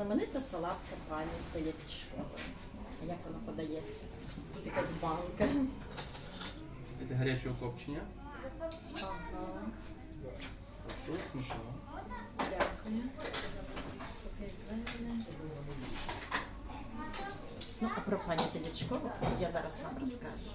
Знаменита салатка пані Телячкової. Як вона подається? Тут якась банка. Это гарячого копчення. Ага, Хорошо, смішно. дякую. Сухий зелень. Ну, а про пані Телячкову я зараз вам розкажу.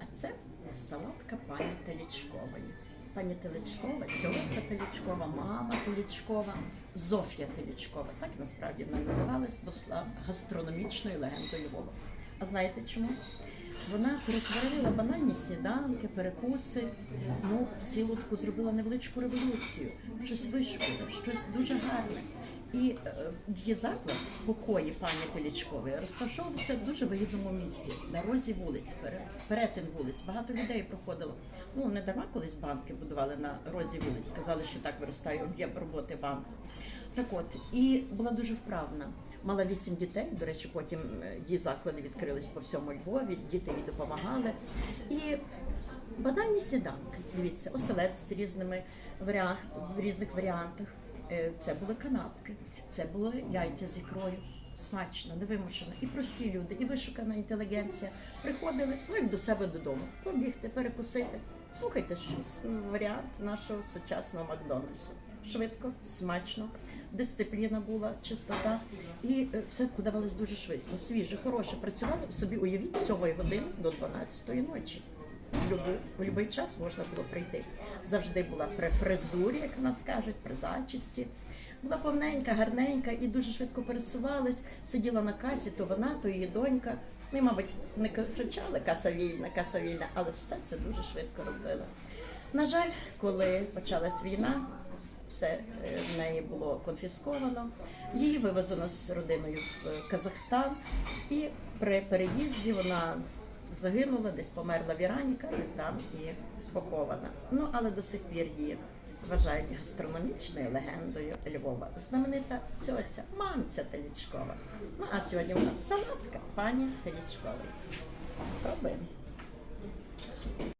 А це салатка пані Телячкової. Пані Теличкова, цьоця Телічкова, мама Телячкова, Зофія Телічкова. Так насправді вона називалась, бо стала гастрономічною легендою Львова. А знаєте чому? Вона перетворила банальні сніданки, перекуси. Ну, в цілу таку зробила невеличку революцію, щось вишукане, щось дуже гарне. І е, її заклад покої пані Телічкової розташовувався в дуже вигідному місці на розі вулиць, пере- перетин вулиць. Багато людей проходило. Ну не дарма колись банки будували на розі вулиць. Сказали, що так виростає об'єм роботи банку. Так от і була дуже вправна. Мала вісім дітей. До речі, потім е, її заклади відкрились по всьому Львові. Діти їй допомагали. І банальні сніданки. Дивіться, оселедець з різними варіа... в різних варіантах. Е, Це були канапки, це були яйця з ікрою. Смачно, невимушено. І прості люди, і вишукана інтелігенція приходили, ну як до себе додому, побігти, перекусити. Слухайте щось. ну, Варіант нашого сучасного Макдональдсу. Швидко, смачно, дисципліна була, чистота, і е, все подавалось дуже швидко. Свіже, хороше. Працювали собі, уявіть, з 7 години до 12 ночі. В будь-який час можна було прийти. Завжди була при фризурі, як нас кажуть, при зачисті. Була повненька, гарненька і дуже швидко пересувалась. Сиділа на касі, то вона, то її донька. Ми, мабуть, не кричали каса вільна, каса вільна, але все це дуже швидко робила. На жаль, коли почалась війна, все е, в неї було конфісковано. Її вивезено з родиною в Казахстан, і при переїзді вона загинула, десь померла в Ірані, кажуть, там і похована. Ну але до сих пір її вважають гастрономічною легендою Львова. Знаменита цьоця, мамця Телічкова. Ну а сьогодні у нас салатка пані Телічкової. Пробуємо.